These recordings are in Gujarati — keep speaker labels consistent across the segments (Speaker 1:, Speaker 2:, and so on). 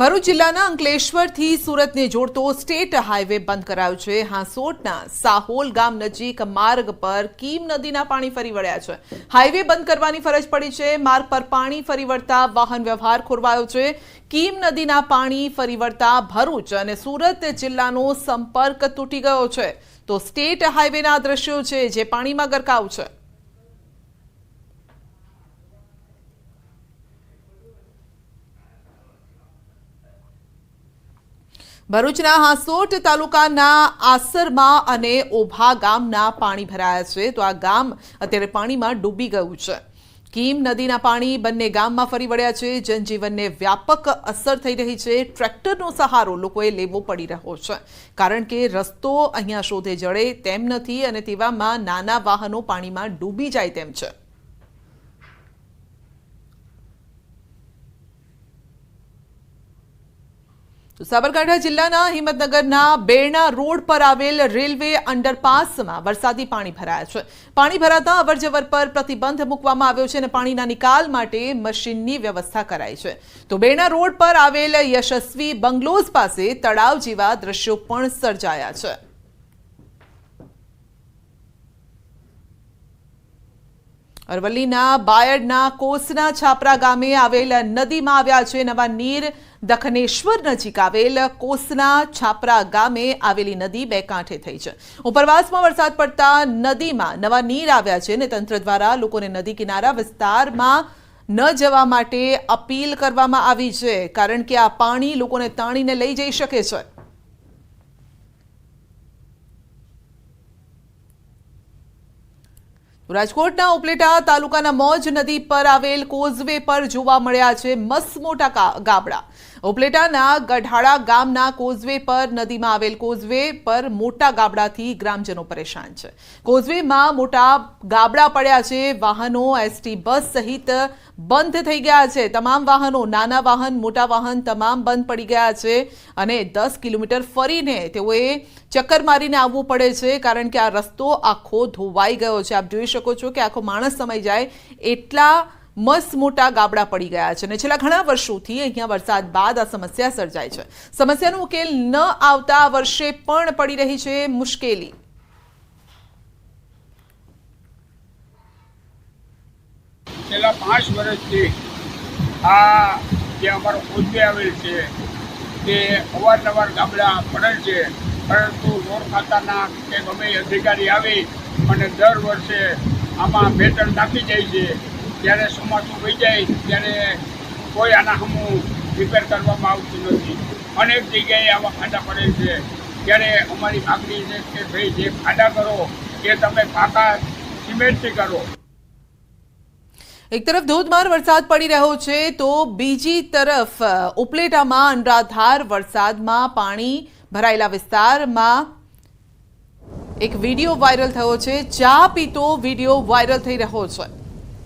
Speaker 1: ભરૂચ જિલ્લાના અંકલેશ્વરથી સુરતને જોડતો સ્ટેટ હાઈવે બંધ કરાયો છે. હાંસોટના સાહોલ ગામ નજીક માર્ગ પર કીમ નદીના પાણી ફરી વળ્યા છે. હાઈવે બંધ કરવાની ફરજ પડી છે. માર્ગ પર પાણી ફરી વળતા વાહન વ્યવહાર ખોરવાયો છે. કીમ નદીના પાણી ફરી વળતા ભરૂચ અને સુરત જિલ્લાનો સંપર્ક તૂટી ગયો છે. તો સ્ટેટ હાઈવેના દ્રશ્યો છે, જે પાણીમાં ગરકાવ છે. ભરૂચના હાંસોટ તાલુકાના આસરમાં અને ઓભા ગામના પાણી ભરાયા છે. તો આ ગામ અત્યારે પાણીમાં ડૂબી ગયું છે. કીમ નદીના પાણી બંને ગામમાં ફરી વળ્યા છે. જનજીવનને વ્યાપક અસર થઈ રહી છે. ટ્રેક્ટરનો સહારો લોકોએ લેવો પડી રહ્યો છે. કારણ કે રસ્તો અહીંયા શોધે જડે તેમ નથી અને તેવામાં નાના વાહનો પાણીમાં ડૂબી જાય તેમ છે. તો સાબરકાંઠા જિલ્લાના હિંમતનગરના બેરણા રોડ પર આવેલ રેલવે અંડરપાસમાં વરસાદી પાણી ભરાયા છે. પાણી ભરાતા અવરજવર પર પ્રતિબંધ મૂકવામાં આવ્યો છે અને પાણીના નિકાલ માટે મશીનની વ્યવસ્થા કરાઈ છે. તો બેરણા રોડ પર આવેલ યશસ્વી બંગલોઝ પાસે તળાવ જેવા દ્રશ્યો પણ સર્જાયા છે. અરવલ્લીના બાયડના કોસના છાપરા ગામે આવેલ નદીમાં આવ્યા છે નવા નીર દખનેશ્વર નજીક આવેલ કોસના છાપરા ગામે આવેલી નદી બે કાંઠે થઈ છે. ઉપરવાસમાં વરસાદ પડતા નદીમાં નવા નીર આવ્યા છે અને તંત્ર દ્વારા લોકોને નદી કિનારા વિસ્તારમાં ન જવા માટે અપીલ કરવામાં આવી છે, કારણ કે આ પાણી લોકોને તાણીને લઈ જઈ શકે છે. રાજકોટના ઉપલેટા તાલુકાના મોજ નદી પર આવેલ કોઝવે પર જોવા મળ્યા છે મસમોટા મોટા ગાબડા ઉપલેટાના ગઢાળા ગામના કોઝવે પર નદીમાં આવેલ કોઝવે પર મોટા ગાબડાથી ગ્રામજનો પરેશાન છે. કોઝવેમાં મોટા ગાબડા પડ્યા છે. વાહનો, એસટી બસ સહિત બંધ થઈ ગયા છે. તમામ વાહનો, નાના વાહન, મોટા વાહન તમામ બંધ પડી ગયા છે અને દસ કિલોમીટર ફરીને તેઓએ ચક્કર મારીને આવવું પડે છે કારણ કે આ રસ્તો આખો ધોવાઈ ગયો છે. આપ જોઈ શકો છો કે આખો માણસ સમય જાય એટલા મસ્ત મોટા ગાબડા પડી ગયા છે અને છેલ્લા ઘણા વર્ષોથી અહીંયા વરસાદ બાદ આ સમસ્યા સર્જાય છે. સમસ્યાનો ઉકેલ ન આવતા વર્ષે પણ પડી રહી છે મુશ્કેલી.
Speaker 2: છેલ્લા પાંચ વર્ષથી આ જે અમારો કોચવે આવેલ છે તે અવારનવાર ગામડા પડેલ છે. પરંતુ રોડ ખાતાના કે ગમે અધિકારી આવી અને દર વર્ષે આમાં ભેટણ નાખી જાય છે. જ્યારે ચોમાસું વહી જાય ત્યારે કોઈ આના હમું રિપેર કરવામાં આવતું નથી. અનેક જગ્યાએ આવા ખાડા પડે છે. ત્યારે અમારી માગણી છે કે ભાઈ જે ખાડા કરો, એ તમે પાકા સિમેન્ટથી કરો.
Speaker 1: એક તરફ ધોધમાર વરસાદ પડી રહ્યો છે, તો બીજી તરફ ઉપલેટામાં અનરાધાર વરસાદમાં પાણી ભરાયેલા વિસ્તારમાં એક વીડિયો વાયરલ થયો છે. ચા પીતો વીડિયો વાયરલ થઈ રહ્યો છે.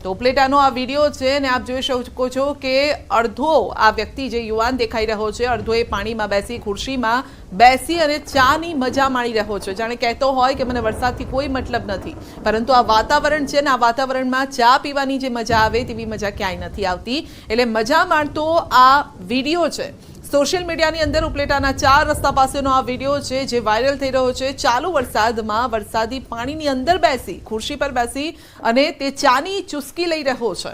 Speaker 1: તો ઉપલેટાનો આ વીડિયો છે અને આપ જોઈ શકો છો કે અડધો આ વ્યક્તિ જે યુવાન દેખાઈ રહ્યો છે, અડધો એ પાણીમાં બેસી, ખુરશીમાં બેસી અને ચાની મજા માણી રહ્યો છે. જાણે કહેતો હોય કે મને વરસાદથી કોઈ મતલબ નથી. પરંતુ આ વાતાવરણ છે ને આ વાતાવરણમાં ચા પીવાની જે મજા આવે તેવી મજા ક્યાંય નથી આવતી. એટલે મજા માણતો આ વીડિયો છે. સોશિયલ મીડિયાની અંદર ઉપલેટાના ચાર રસ્તા પાસેનો આ વીડિયો છે, જે વાયરલ થઈ રહ્યો છે. ચાલુ વરસાદમાં વરસાદી પાણીની અંદર બેસી, ખુરશી પર બેસી અને તે ચાની ચુસ્કી લઈ રહ્યો છે.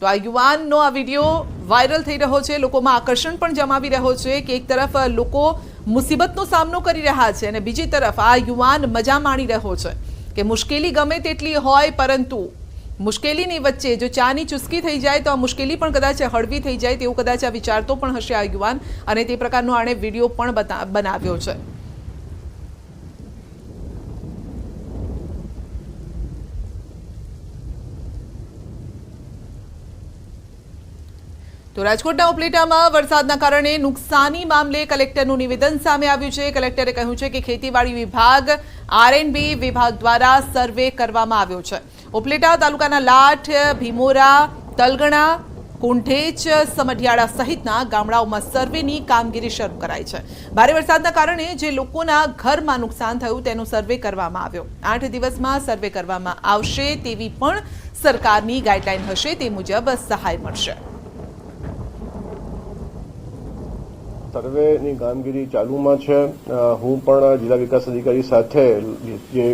Speaker 1: તો આ યુવાનનો આ વીડિયો વાયરલ થઈ રહ્યો છે. લોકોમાં આકર્ષણ પણ જમાવી રહ્યો છે કે એક તરફ લોકો મુસીબતનો સામનો કરી રહ્યા છે અને બીજી તરફ આ યુવાન મજા માણી રહ્યો છે કે મુશ્કેલી ગમે તેટલી હોય, પરંતુ મુશ્કેલીની વચ્ચે, જો ચાની ચુસ્કી થઈ જાય તો આ મુશ્કેલી પણ કદાચ હળવી થઈ જાય તેવું કદાચ આ વિચારતો પણ હશે આ યુવાન અને તે પ્રકારનો આણે વીડિયો પણ બનાવ્યો છે. તો રાજકોટના ઉપલેટામાં વરસાદના કારણે નુકસાની મામલે કલેક્ટરનું નિવેદન સામે આવ્યું છે. કલેક્ટરે કહ્યું છે કે ખેતીવાડી વિભાગ આરએનબી વિભાગ દ્વારા સર્વે કરવામાં આવ્યો છે. ઉપલેટા તાલુકાના લાઠ, ભીમોરા, તલગણા કુંઠેચ સમઢિયાળા સહિતના ગામડાઓમાં સર્વેની કામગીરી શરૂ કરાઈ છે. ભારે વરસાદના કારણે જે લોકોના ઘરમાં નુકસાન થયું તેનો સર્વે કરવામાં આવ્યો. આઠ દિવસમાં સર્વે કરવામાં આવશે તેવી પણ સરકારની ગાઈડલાઈન હશે તે મુજબ સહાય મળશે.
Speaker 3: સર્વેની કામગીરી ચાલુમાં છે. હું પણ જિલ્લા વિકાસ અધિકારી સાથે જે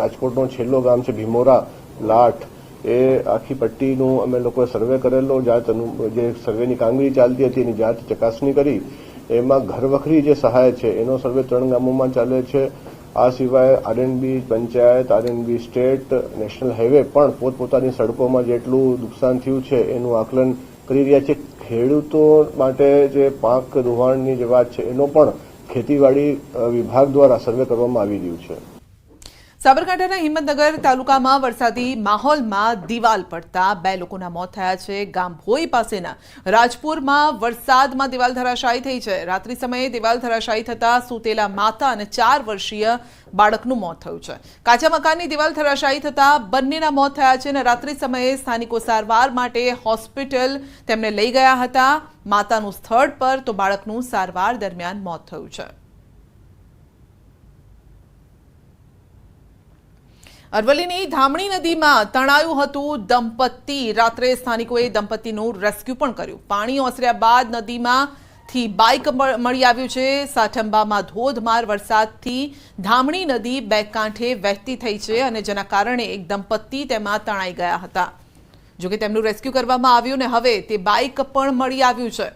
Speaker 3: રાજકોટનો છેલ્લો ગામ છે, ભીમોરા લાઠ, એ આખી પટ્ટીનું અમે લોકોએ સર્વે કરેલો, જાત જે સર્વેની કામગીરી ચાલતી હતી, એની જાત ચકાસણી કરી. એમાં ઘરવખરી જે સહાય છે, એનો સર્વે ત્રણ ગામોમાં ચાલે છે. આ સિવાય RNB panchayat RNB state, national highway પણ પોતપોતાની સડકોમાં જેટલું નુકસાન થયું છે, એનું આકલન કરી રહ્યા છે. ખેડૂતો માટે જે પાક ધોવાણની જે વાત છે, એનો પણ ખેતીવાડી વિભાગ દ્વારા સર્વે કરવામાં આવી રહ્યું છે.
Speaker 1: સાબરકાંઠાના હિંમતનગર તાલુકામાં વરસાદી માહોલમાં દિવાલ પડતા બે લોકોના મોત થયા છે. ગામ ભોઈ પાસેના રાજપુરમાં વરસાદમાં દિવાલ ધરાશાયી થઈ છે. રાત્રિ સમયે દિવાલ ધરાશાયી થતા સૂતેલા માતા અને ચાર વર્ષીય બાળકનું મોત થયું છે. કાચા મકાનની દિવાલ ધરાશાયી થતા બંનેના મોત થયા છે અને રાત્રિ સમયે સ્થાનિકો સારવાર માટે હોસ્પિટલ તેમને લઈ ગયા હતા. માતાનું સ્થળ પર તો બાળકનું સારવાર દરમિયાન મોત થયું છે. અરવલ્લીની ધામણી નદીમાં તણાયું હતું દંપતી. રાત્રે સ્થાનિકોએ દંપતીનું રેસ્ક્યુ પણ કર્યું. પાણી ઓસર્યા બાદ નદીમાંથી બાઇક મળી આવ્યું છે. સાઠંબામાં ધોધમાર વરસાદથી ધામણી નદી બે કાંઠે વહેતી થઈ છે અને જેના કારણે એક દંપતી તેમાં તણાઈ ગયા હતા. જોકે તેમનું રેસ્ક્યુ કરવામાં આવ્યું ને હવે તે બાઇક પણ મળી આવ્યું છે.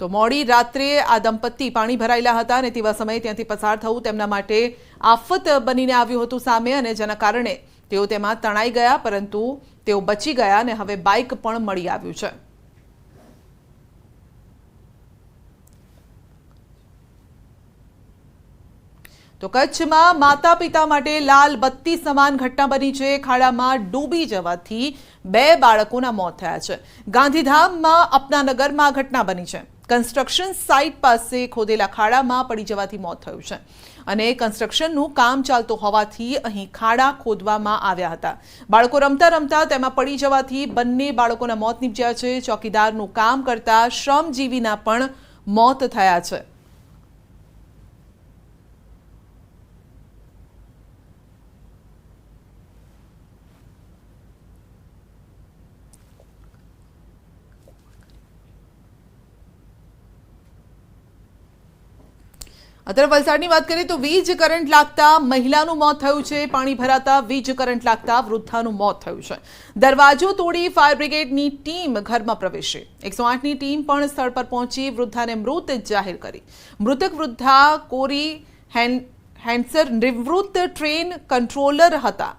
Speaker 1: તો મોડી રાત્રે આ દંપતી પાણી ભરાયેલા હતા અને તેવા સમયે ત્યાંથી પસાર થવું તેમના માટે આફત બનીને આવ્યું હતું સામે અને જેના કારણે તેઓ તેમાં તણાઈ ગયા, પરંતુ તેઓ બચી ગયા અને હવે બાઇક પણ મળી આવ્યું છે. તો કચ્છમાં માતા પિતા માટે લાલ બત્તી સમાન ઘટના બની છે. ખાડામાં ડૂબી જવાથી બે બાળકોના મોત થયા છે. ગાંધીધામમાં અપનાનગરમાં આ ઘટના બની છે. કન્સ્ટ્રક્શન સાઇટ પાસે ખોદેલા ખાડામાં પડી જવાથી મોત થયું છે. અને કન્સ્ટ્રક્શનનું કામ ચાલતું હોવાથી અહીં ખાડા ખોદવામાં આવ્યા હતા. બાળકો રમતા રમતા તેમાં પડી જવાથી બંને બાળકોના મોત નીપજ્યા છે. ચોકીદારનું કામ કરતા શ્રમજીવીના પણ મોત થયા છે. અત્યારે વલસાડની વાત કરીએ તો વીજ કરંટ લાગતા મહિલાનું મોત થયું છે, પાણી ભરાતા વીજ કરંટ લાગતા વૃદ્ધાનું મોત થયું છે. દરવાજો તોડી ફાયર બ્રિગેડની ટીમ ઘરમાં પ્રવેશી. એકસો આઠની ટીમ પણ સ્થળ પર પહોંચી વૃદ્ધાને મૃત જાહેર કરી. મૃતક વૃદ્ધા કોરી હેન- હેન્સર નિવૃત્ત ટ્રેન કંટ્રોલર હતા.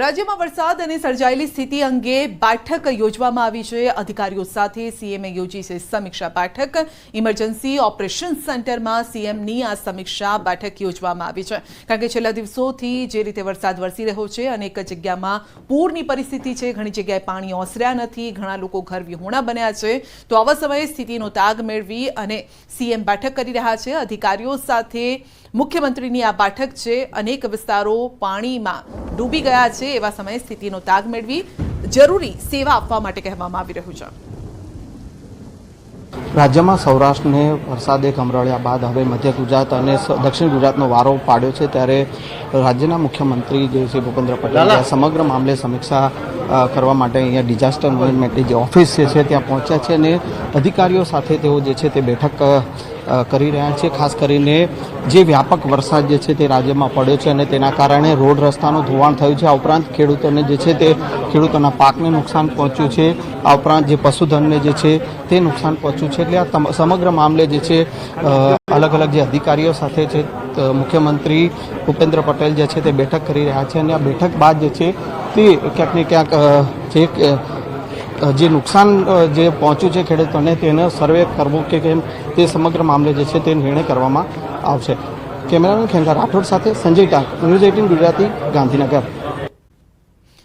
Speaker 1: રાજ્યમાં વરસાદ અને સર્જાયેલી સ્થિતિ અંગે બેઠક યોજવામાં આવી છે. અધિકારીઓ સાથે સીએમએ યોજી છે સમીક્ષા બેઠક. ઇમરજન્સી ઓપરેશન સેન્ટરમાં સીએમની આ સમીક્ષા બેઠક યોજવામાં આવી છે. કારણ કે છેલ્લા દિવસોથી જે રીતે વરસાદ વરસી રહ્યો છે, અનેક જગ્યામાં પૂરની પરિસ્થિતિ છે. ઘણી જગ્યાએ પાણી ઓસર્યા નથી. ઘણા લોકો ઘર વિહોણા બન્યા છે. તો આવા સમયે સ્થિતિનો તાગ મેળવી અને સીએમ બેઠક કરી રહ્યા છે. અધિકારીઓ સાથે મુખ્યમંત્રીની આ બેઠક છે. અનેક વિસ્તારો પાણીમાં ડૂબી ગયા છે એવા સમયે સ્થિતિનો તાગ મેળવી જરૂરી સેવા આપવા માટે કહેવામાં આવી રહ્યું છે.
Speaker 4: રાજ્યમાં સૌરાષ્ટ્રને વરસાદે કમરળ્યા બાદ હવે મધ્ય ગુજરાત અને દક્ષિણ ગુજરાતનો વારો પાડ્યો છે. ત્યારે રાજ્યના મુખ્યમંત્રી જે શ્રી ભૂપેન્દ્ર પટેલ સમગ્ર મામલે સમીક્ષા કરવા માટે અહીંયા ડિઝાસ્ટર મેનેજમેન્ટની જે ઓફિસ છે ત્યાં પહોંચ્યા છે અને અધિકારીઓ સાથે તેઓ જે છે તે બેઠક કરી રહ્યા છે. ખાસ કરીને જે વ્યાપક વરસાદ જે છે તે રાજ્યમાં પડ્યો છે અને તેના કારણે રોડ રસ્તાનું ધોવાણ થયું છે. આ ઉપરાંત ખેડૂતોને જે છે તે ખેડૂતોના પાકને નુકસાન પહોંચ્યું છે. આ ઉપરાંત જે પશુધનને જે છે તે નુકસાન પહોંચ્યું છે. એટલે આ સમગ્ર મામલે જે છે અલગ અલગ જે અધિકારીઓ સાથે છે મુખ્યમંત્રી ભૂપેન્દ્ર પટેલ જે છે તે બેઠક કરી રહ્યા છે અને આ બેઠક બાદ જે છે તે ક્યાંક ને ક્યાંક જે જે નુકસાન જે પહોંચ્યું છે ખેડૂતોને તેનો સર્વે કરવો કે કેમ તે સમગ્ર મામલે જે છે તે નિર્ણય કરવામાં આવશે. કેમેરામેન ખેંગા રાઠોડ સાથે સંજય ટાંક, ન્યૂઝ એટીન ગુજરાતી, ગાંધીનગર.